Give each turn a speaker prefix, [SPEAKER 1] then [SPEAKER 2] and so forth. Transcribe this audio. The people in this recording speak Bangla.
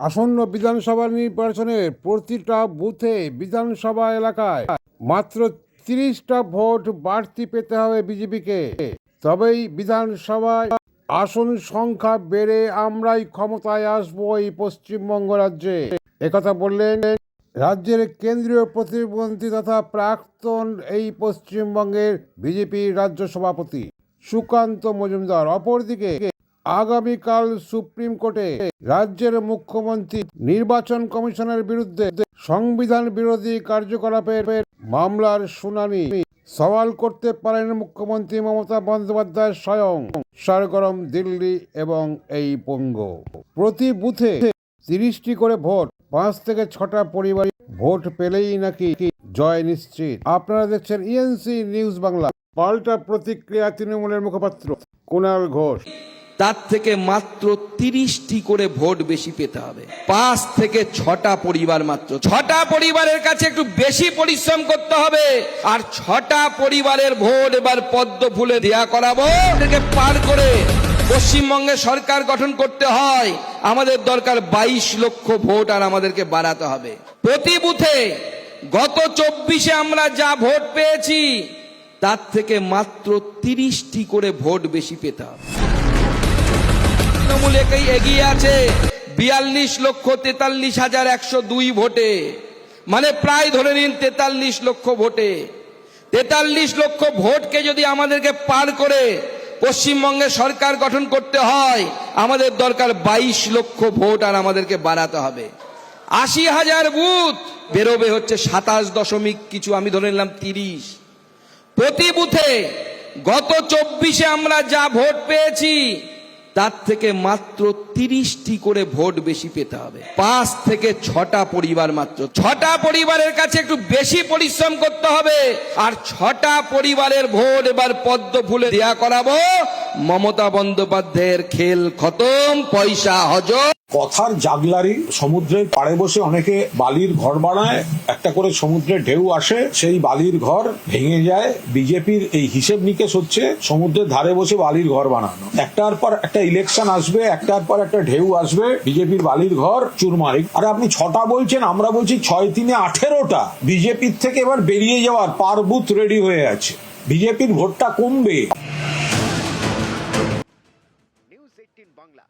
[SPEAKER 1] আসন্ন বিধানসভা নির্বাচনে প্রতিটা বুথে বিধানসভা এলাকায় মাত্র তিরিশটা ভোট বাড়তি পেতে হবে বিজেপিকে। তবেই বিধানসভায় আসন সংখ্যা বেড়ে আমরাই ক্ষমতায় আসব এই পশ্চিমবঙ্গ রাজ্যে। একথা বললেন রাজ্যের কেন্দ্রীয় প্রতিমন্ত্রী তথা প্রাক্তন এই পশ্চিমবঙ্গের বিজেপির রাজ্য সভাপতি সুকান্ত মজুমদার। অপরদিকে আগামীকাল সুপ্রিম কোর্টে রাজ্যের মুখ্যমন্ত্রী, নির্বাচন কমিশনের বিরুদ্ধে সংবিধান বিরোধী কার্যকলাপের মামলার শুনানি। সওয়াল করতে পারেন মুখ্যমন্ত্রী মমতা বন্দ্যোপাধ্যায় স্বয়ং। সরগরম, দিল্লি এবং এই পঙ্গ। প্রতি বুথে তিরিশটি করে ভোট, পাঁচ থেকে ছটা পরিবার ভোট পেলেই নাকি জয় নিশ্চিত। আপনারা দেখছেন ইএনসি নিউজ বাংলা পাল্টা প্রতিক্রিয়া তৃণমূলের মুখপাত্র কুণাল ঘোষ।
[SPEAKER 2] তার থেকে মাত্র তিরিশটি করে ভোট বেশি পেতে হবে। পাঁচ থেকে ছটা পরিবার মাত্র। ছটা পরিবারের কাছে একটু বেশি পরিশ্রম করতে হবে। আর ছটা পরিবারের ভোট এবার পদ্ম ফুলে দেয়া করাবো। পার করে পশ্চিমবঙ্গে সরকার গঠন করতে হয়। আমাদের দরকার বাইশ লক্ষ ভোট আর আমাদেরকে বাড়াতে হবে। প্রতি বুথে গত চব্বিশে আমরা যা ভোট পেয়েছি, তার থেকে মাত্র তিরিশটি করে ভোট বেশি পেতে হবে। তৃণমূল একেই এগিয়ে আছে? বিয়াল্লিশ লক্ষ তেতাল্লিশ হাজার একশো দুই ভোটে। মানে প্রায় ধরে নিন তেতাল্লিশ লক্ষ ভোটে। তেতাল্লিশ লক্ষ ভোটকে যদি আমাদেরকে পার করে পশ্চিমবঙ্গে সরকার গঠন করতে হয়, আমাদের দরকার বাইশ লক্ষ ভোট আর আমাদেরকে বাড়াতে হবে। আশি হাজার বুথ বেরোবে হচ্ছে সাতাশ দশমিক কিছু, আমি ধরে নিলাম তিরিশ। প্রতি বুথে গত চব্বিশে আমরা যা ভোট পেয়েছি তার থেকে মাত্র তিরিশটি করে ভোট বেশি পেতে হবে। পাঁচ থেকে ছটা পরিবার মাত্র। ছটা পরিবারের কাছে একটু বেশি পরিশ্রম করতে হবে। আর ছটা পরিবারের ভোট এবার পদ্ম ফুলে দেয়া করাবো। মমতা বন্দ্যোপাধ্যায়ের খেল খতম, পয়সা হজম।
[SPEAKER 3] কথার জাগলারি, সমুদ্রের পাড়ে বসে অনেকে বালির ঘর বানায়, একটা করে সমুদ্রের ঢেউ আসে, সেই বালির ঘর ভেঙে যায়, বিজেপির এই হিসেব নিকেশ হচ্ছে সমুদ্রের ধারে বসে বালির ঘর বানানো। একটার পর একটা ইলেকশন আসবে, একটার পর একটা ঢেউ আসবে, বিজেপির বালির ঘর চুরমারি। আরে আপনি ছটা বলছেন, আমরা বলছি ছয় তিনে আঠেরোটা। বিজেপির থেকে এবার বেরিয়ে যাওয়ার পার বুথ রেডি হয়ে আছে। বিজেপির ভোটটা কমবে।
[SPEAKER 4] News eighteen Bangla